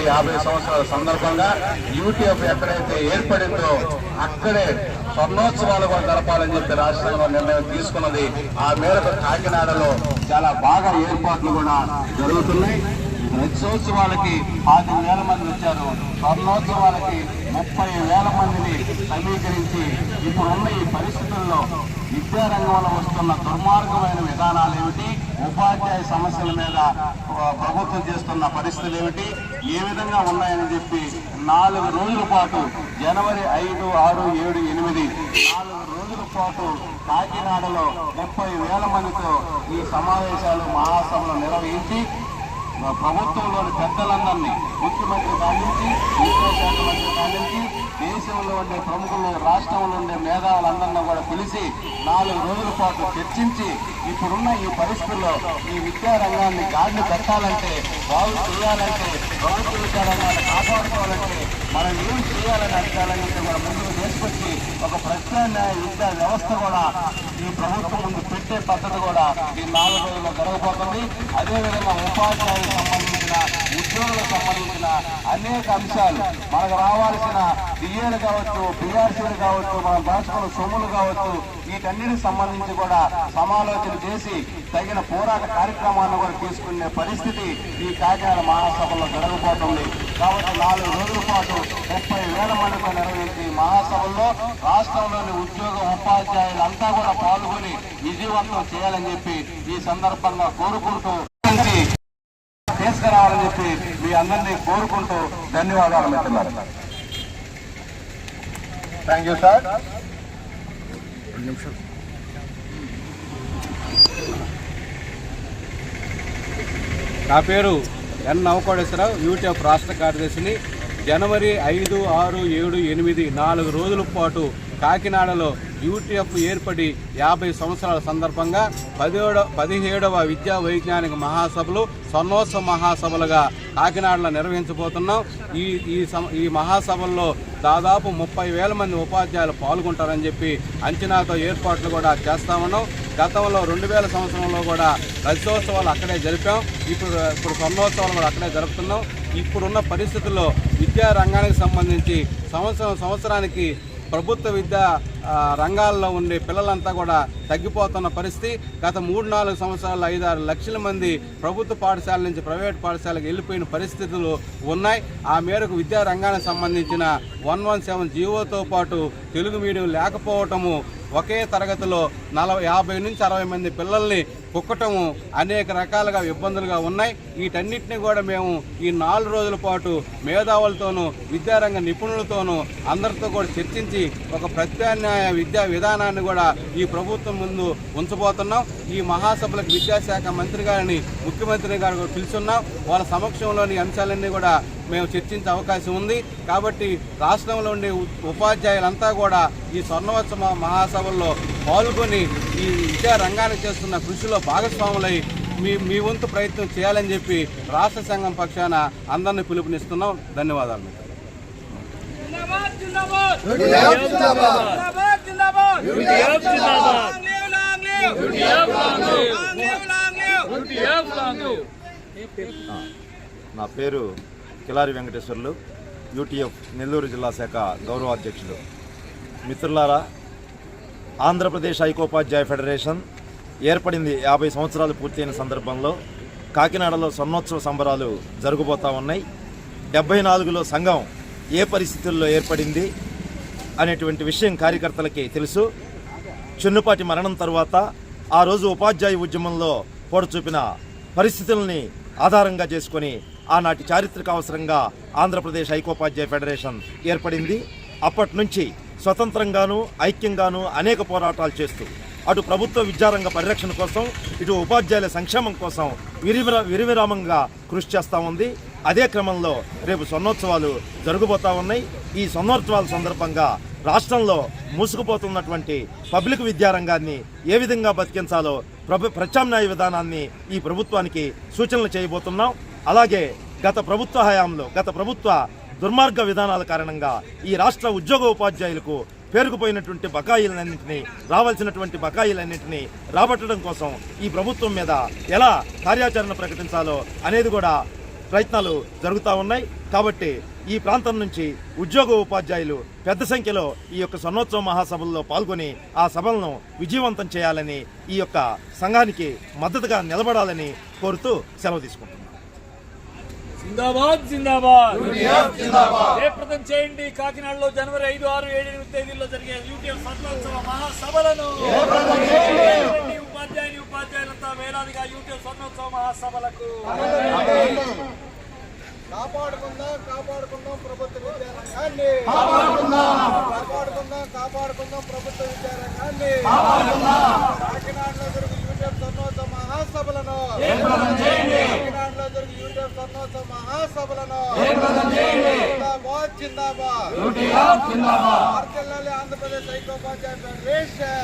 ఏర్పడి యాభై సంవత్సరాల సందర్భంగా యూటీఎఫ్ ఎక్కడైతే ఏర్పడిందో అక్కడే స్వర్ణోత్సవాలు కూడా జరపాలని చెప్పి రాష్ట్రంలో నిర్ణయం తీసుకున్నది. ఆ మేరకు కాకినాడలో చాలా బాగా ఏర్పాట్లు కూడా జరుగుతున్నాయి. రక్షోత్సవాలకి పాతి వేల మంది వచ్చారు. స్వర్ణోత్సవాలకి ముప్పై వేల మందిని సమీకరించి ఇప్పుడున్న ఈ పరిస్థితుల్లో విద్యారంగంలో వస్తున్న దుర్మార్గమైన విధానాలు ఏమిటి? ఉపాధ్యాయ సమస్యల మీద ప్రభుత్వం చేస్తున్న పరిస్థితులు ఏమిటి? ఏ విధంగా ఉన్నాయని చెప్పి నాలుగు రోజుల పాటు జనవరి ఐదు ఆరు ఏడు ఎనిమిది నాలుగు రోజుల పాటు కాకినాడలో ముప్పై వేల మందితో ఈ సమావేశాలు మహాసభలు నిర్వహించి ప్రభుత్వంలోని పెద్దలందరినీ ముఖ్యమంత్రి కానించి విద్యాశాఖ మంత్రి కానించి దేశంలో ఉండే ప్రముఖులు రాష్ట్రంలో ఉండే మేధావులందరినీ కూడా పిలిచి నాలుగు రోజుల పాటు చర్చించి ఇప్పుడున్న ఈ పరిస్థితుల్లో ఈ విద్యా రంగాన్ని గాడిని పెట్టాలంటే బాగు చేయాలంటే ప్రభుత్వ విద్యా రంగాన్ని కాపాడుకోవాలంటే మనం ఏం చేయాలని అడగాలని కూడా మన ముందుకు తీసుకొచ్చి వివిధ విద్యా వ్యవస్థ కూడా ఈ ప్రభుత్వం ముందు పెట్టే పద్ధతి కూడా ఈ నాలుగు రోజుల్లో జరగబోతుంది. అదేవిధంగా ఉపాధ్యాయులకు సంబంధించిన ఉద్యోగులకు సంబంధించిన అనేక అంశాలు మనకు రావాల్సిన డిఏలు కావచ్చు బీఆర్సీలు కావచ్చు మనం దాచుకున్న సొమ్ములు కావచ్చు వీటన్నిటికి సంబంధించి కూడా సమాలోచన చేసి తగిన పోరాట కార్యక్రమాలను కూడా తీసుకునే పరిస్థితి ఈ కాకినాడ మహాసభలో జరగబోతుంది. కాబట్టి నాలుగు రోజుల పాటు ముప్పై వేల మందితో నిర్వహించి మహాసభల్లో రాష్ట్రంలోని ఉద్యోగ ఉపాధ్యాయులంతా కూడా పాల్గొని విజయవంతం చేయాలని చెప్పి ఈ సందర్భంగా కోరుకుంటూ తీసుకురావాలని చెప్పి మీ అందరినీ కోరుకుంటూ ధన్యవాదాలు మిత్రులారు. థ్యాంక్ యూ సార్ నా పేరు ఎన్ నవకోడేశ్వరరావు యూటీఎఫ్ రాష్ట్ర కార్యదర్శిని. జనవరి ఐదు ఆరు ఏడు ఎనిమిది నాలుగు రోజుల పాటు కాకినాడలో యూటీఎఫ్ ఏర్పడి యాభై సంవత్సరాల సందర్భంగా పదిహేడవ పదిహేడవ విద్యా వైజ్ఞానిక మహాసభలు స్వర్ణోత్సవ మహాసభలుగా కాకినాడలో నిర్వహించబోతున్నాం. ఈ ఈ సమ- ఈ మహాసభల్లో దాదాపు ముప్పై వేల మంది ఉపాధ్యాయులు పాల్గొంటారని చెప్పి అంచనాతో ఏర్పాట్లు కూడా చేస్తా ఉన్నాం. గతంలో రెండు వేల సంవత్సరంలో కూడా రజతోత్సవాలు అక్కడే జరిపాం. ఇప్పుడు ఇప్పుడు స్వర్ణోత్సవాలు కూడా అక్కడే జరుపుతున్నాం. ఇప్పుడున్న పరిస్థితుల్లో విద్యా రంగానికి సంబంధించి సంవత్సరం సంవత్సరానికి ప్రభుత్వ విద్యా రంగాల్లో ఉండే పిల్లలంతా కూడా తగ్గిపోతున్న పరిస్థితి. గత మూడు నాలుగు సంవత్సరాలు ఐదారు లక్షల మంది ప్రభుత్వ పాఠశాల నుంచి ప్రైవేట్ పాఠశాలకు వెళ్ళిపోయిన పరిస్థితులు ఉన్నాయి. ఆ మేరకు విద్యా రంగానికి సంబంధించిన వన్ వన్ సెవెన్ జీవోతో పాటు తెలుగు మీడియం లేకపోవటము ఒకే తరగతిలో నలభై యాభై నుంచి అరవై మంది పిల్లల్ని కుక్కటము అనేక రకాలుగా ఇబ్బందులుగా ఉన్నాయి. వీటన్నిటిని కూడా మేము ఈ నాలుగు రోజుల పాటు మేధావులతోనూ విద్యారంగ నిపుణులతోనూ అందరితో కూడా చర్చించి ఒక ప్రత్యామ్నాయ విద్యా విధానాన్ని కూడా ఈ ప్రభుత్వం ముందు ఉంచబోతున్నాం. ఈ మహాసభలకు విద్యాశాఖ మంత్రి గారిని ముఖ్యమంత్రి గారు కూడా పిలుచున్నాం వాళ్ళ సమక్షంలోని అంశాలన్నీ కూడా మేము చర్చించే అవకాశం ఉంది. కాబట్టి రాష్ట్రంలో ఉండే ఉపాధ్యాయులంతా కూడా ఈ స్వర్ణోత్సవ మహాసభల్లో పాల్గొని ఈ విద్యా రంగానికి చేస్తున్న కృషిలో భాగస్వాములై మీ మీ వంతు ప్రయత్నం చేయాలని చెప్పి రాష్ట్ర సంఘం పక్షాన అందరినీ పిలుపునిస్తున్నాం. ధన్యవాదాలు. నా పేరు కిలారి వెంకటేశ్వర్లు యూటీఎఫ్ నెల్లూరు జిల్లా శాఖ గౌరవాధ్యక్షులు మిత్రులారా ఆంధ్రప్రదేశ్ ఐకోపాధ్యాయ ఫెడరేషన్ ఏర్పడింది యాభై సంవత్సరాలు పూర్తయిన సందర్భంలో కాకినాడలో స్వర్ణోత్సవ సంబరాలు జరగబోతూ ఉన్నాయి. డెబ్బై నాలుగులో సంఘం ఏ పరిస్థితుల్లో ఏర్పడింది అనేటువంటి విషయం కార్యకర్తలకి తెలుసు. చిన్నుపాటి మరణం తర్వాత ఆ రోజు ఉపాధ్యాయ ఉద్యమంలో పోటు చూపిన పరిస్థితుల్ని ఆధారంగా చేసుకొని ఆనాటి చారిత్రక అవసరంగా ఆంధ్రప్రదేశ్ ఐకోపాధ్యాయ ఫెడరేషన్ ఏర్పడింది. అప్పటి నుంచి స్వతంత్రంగాను ఐక్యంగాను అనేక పోరాటాలు చేస్తూ అటు ప్రభుత్వ విద్యారంగ పరిరక్షణ కోసం ఇటు ఉపాధ్యాయుల సంక్షేమం కోసం విరివిర విరివిరామంగా కృషి చేస్తూ ఉంది. అదే క్రమంలో రేపు స్వర్ణోత్సవాలు జరగబోతా ఉన్నాయి. ఈ స్వర్ణోత్సవాల సందర్భంగా రాష్ట్రంలో మూసుకుపోతున్నటువంటి పబ్లిక్ విద్యారంగాన్ని ఏ విధంగా బతికించాలో ప్రభు ప్రత్యామ్నాయ విధానాన్ని ఈ ప్రభుత్వానికి సూచనలు చేయబోతున్నాం. అలాగే గత ప్రభుత్వ హయాంలో గత ప్రభుత్వ దుర్మార్గ విధానాల కారణంగా ఈ రాష్ట్ర ఉద్యోగ ఉపాధ్యాయులకు పేరుకుపోయినటువంటి బకాయిలన్నింటినీ రావాల్సినటువంటి బకాయిలన్నింటినీ రాబట్టడం కోసం ఈ ప్రభుత్వం మీద ఎలా కార్యాచరణ ప్రకటించాలో అనేది కూడా ప్రయత్నాలు జరుగుతూ ఉన్నాయి. కాబట్టి ఈ ప్రాంతం నుంచి ఉద్యోగ ఉపాధ్యాయులు పెద్ద సంఖ్యలో ఈ యొక్క స్వర్ణోత్సవ మహాసభల్లో పాల్గొని ఆ సభలను విజయవంతం చేయాలని ఈ యొక్క సంఘానికి మద్దతుగా నిలబడాలని కోరుతూ సెలవు తీసుకుంటున్నాను జిందాబాద్ జిందాబాద్. జయప్రదం చేయండి. కాకినాడలో జనవరి ఐదు ఆరు ఏడు ఎనిమిది తేదీల్లో జరిగే యూటీఎఫ్ స్వర్ణోత్సవ మహాసభలను చేయండి. ఉపాధ్యాయుని ఉపాధ్యాయులంతా వేలాదిగా యూటీఎఫ్ స్వర్ణోత్సవ మహాసభలకు. కాపాడుకుందాం కాపాడుకుందాం ప్రభుత్వ విద్యారంగాన్ని. కాపాడుకుందాం కాపాడుకుందాం ప్రభుత్వ విద్యారంగాన్ని. కాకినాడలో జరుగు యూట్యూబ్ స్వర్ణోత్సవ మహాసభలను జరుగు యూట్యూబ్ మహాసభలను జిందాబాద్ జిందాబాద్ ఆంధ్రప్రదేశ్ ఐకోపాధ్యాయ ఫెడరేషన్